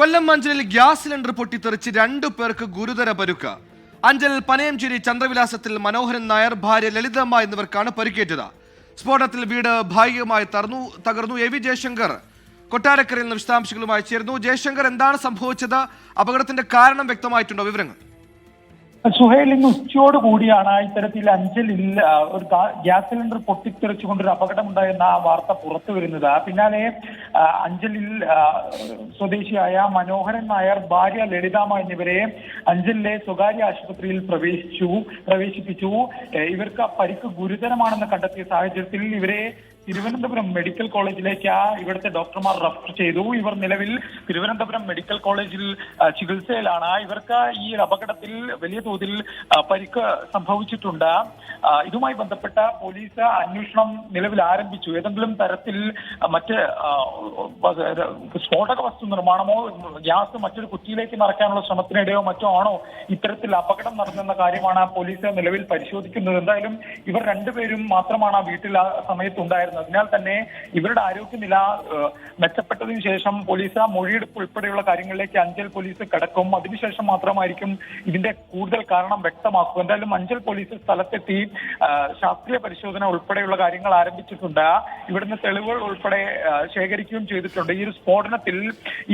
കൊല്ലം അഞ്ചലിൽ gas cylinder പൊട്ടിത്തെറിച്ച് രണ്ടു പേർക്ക് ഗുരുതര പരുക്ക്. അഞ്ചൽ പനയംചേരി ചന്ദ്രവിലാസത്തിൽ മനോഹരൻ നായർ ഭാര്യ ലളിതമ്മ എന്നിവർക്കാണ് പരിക്കേറ്റത്. സ്ഫോടനത്തിൽ വീട് ഭാഗികമായി തറന്നു തകർന്നു എ വി ജയശങ്കർ. കൊട്ടാരക്കരയിൽ നിന്ന് വിശദാംശങ്ങളുമായി ചേർന്നു ജയശങ്കർ എന്താണ് സംഭവിച്ചത്? അപകടത്തിന്റെ കാരണം വ്യക്തമായിട്ടുണ്ടോ? വിവരങ്ങൾ. സുഹേൽ ഇന്ന് ഉച്ചയോട് കൂടിയാണ് ഇത്തരത്തിൽ അഞ്ചലിൽ ഒരു ഗ്യാസ് സിലിണ്ടർ പൊട്ടിത്തെറിച്ചുകൊണ്ട് ഒരു അപകടമുണ്ടായെന്ന ആ വാർത്ത പുറത്തു വരുന്നത് പിന്നാലെ അഞ്ചലിൽ സ്വദേശിയായ മനോഹരൻ നായർ ഭാര്യ ലളിതാമ എന്നിവരെ അഞ്ചലിലെ സ്വകാര്യ ആശുപത്രിയിൽ പ്രവേശിച്ചു പ്രവേശിപ്പിച്ചു. ഇവർക്ക് പരിക്ക് ഗുരുതരമാണെന്ന് കണ്ടെത്തിയ സാഹചര്യത്തിൽ ഇവരെ തിരുവനന്തപുരം മെഡിക്കൽ കോളേജിലേക്ക് ഇവിടുത്തെ ഡോക്ടർമാർ റഫർ ചെയ്തു. ഇവർ നിലവിൽ തിരുവനന്തപുരം മെഡിക്കൽ കോളേജിൽ ചികിത്സയിലാണ്. ഇവർക്ക് ഈ അപകടത്തിൽ വലിയ തോതിൽ പരിക്ക് സംഭവിച്ചിട്ടുണ്ട്. ഇതുമായി ബന്ധപ്പെട്ട പോലീസ് അന്വേഷണം നിലവിൽ ആരംഭിച്ചു. ഏതെങ്കിലും തരത്തിൽ ആ, മറ്റ് സ്ഫോടക വസ്തു നിർമ്മാണമോ ഗ്യാസ് മറ്റൊരു കുറ്റിയിലേക്ക് നിറയ്ക്കാനുള്ള ശ്രമത്തിനിടെയോ മറ്റോ ആണോ ഇത്തരത്തിൽ അപകടം നടന്നെന്ന കാര്യമാണ് പോലീസ് നിലവിൽ പരിശോധിക്കുന്നത്. എന്തായാലും ഇവർ രണ്ടുപേരും മാത്രമാണ് ആ വീട്ടിൽ ആ സമയത്ത് ഉണ്ടായിരുന്നത്. അതിനാൽ തന്നെ ഇവരുടെ ആരോഗ്യനില മെച്ചപ്പെട്ടതിന് ശേഷം പോലീസ് ആ മൊഴിയെടുപ്പ് ഉൾപ്പെടെയുള്ള കാര്യങ്ങളിലേക്ക് അഞ്ചൽ പോലീസ് കടക്കും. അതിനുശേഷം മാത്രമായിരിക്കും ഇതിന്റെ കൂടുതൽ കാരണം വ്യക്തമാക്കുക. എന്തായാലും അഞ്ചൽ പോലീസ് സ്ഥലത്തെത്തി ശാസ്ത്രീയ പരിശോധന ഉൾപ്പെടെയുള്ള കാര്യങ്ങൾ ആരംഭിച്ചിട്ടുണ്ട്. ഇവിടുന്ന് തെളിവുകൾ ഉൾപ്പെടെ ശേഖരിക്കുകയും ചെയ്തിട്ടുണ്ട്. ഈ ഒരു സ്ഫോടനത്തിൽ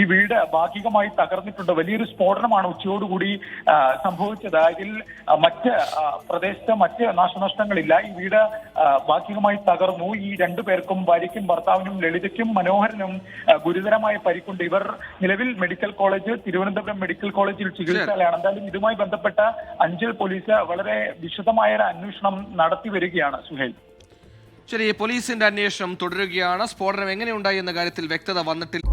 ഈ വീട് ഭാഗികമായി തകർന്നിട്ടുണ്ട്. വലിയൊരു സ്ഫോടനമാണ് ഉച്ചയോടുകൂടി സംഭവിച്ചത്. ഇതിൽ മറ്റ് പ്രദേശത്തെ മറ്റ് നാശനഷ്ടങ്ങളില്ല. ഈ വീട് ഭാഗികമായി തകർന്നു. ഈ രണ്ടു പേർക്കും ഭാര്യയ്ക്കും ഭർത്താവിനും ലളിതയ്ക്കും മനോഹരനും ഗുരുതരമായ പരിക്കുണ്ട്. ഇവർ നിലവിൽ മെഡിക്കൽ കോളേജ് തിരുവനന്തപുരം മെഡിക്കൽ കോളേജിൽ ചികിത്സയിലാണ്. എന്തായാലും ഇതുമായി ബന്ധപ്പെട്ട അഞ്ചൽ പോലീസ് വളരെ വിശദമായ ഒരു അന്വേഷണം നടത്തി വരികയാണ് സുഹേൽ. ശരി പോലീസിന്റെ അന്വേഷണം തുടരുകയാണ്. സ്ഫോടനം എങ്ങനെയുണ്ടായി എന്ന കാര്യത്തിൽ വ്യക്തത വന്നിട്ടില്ല.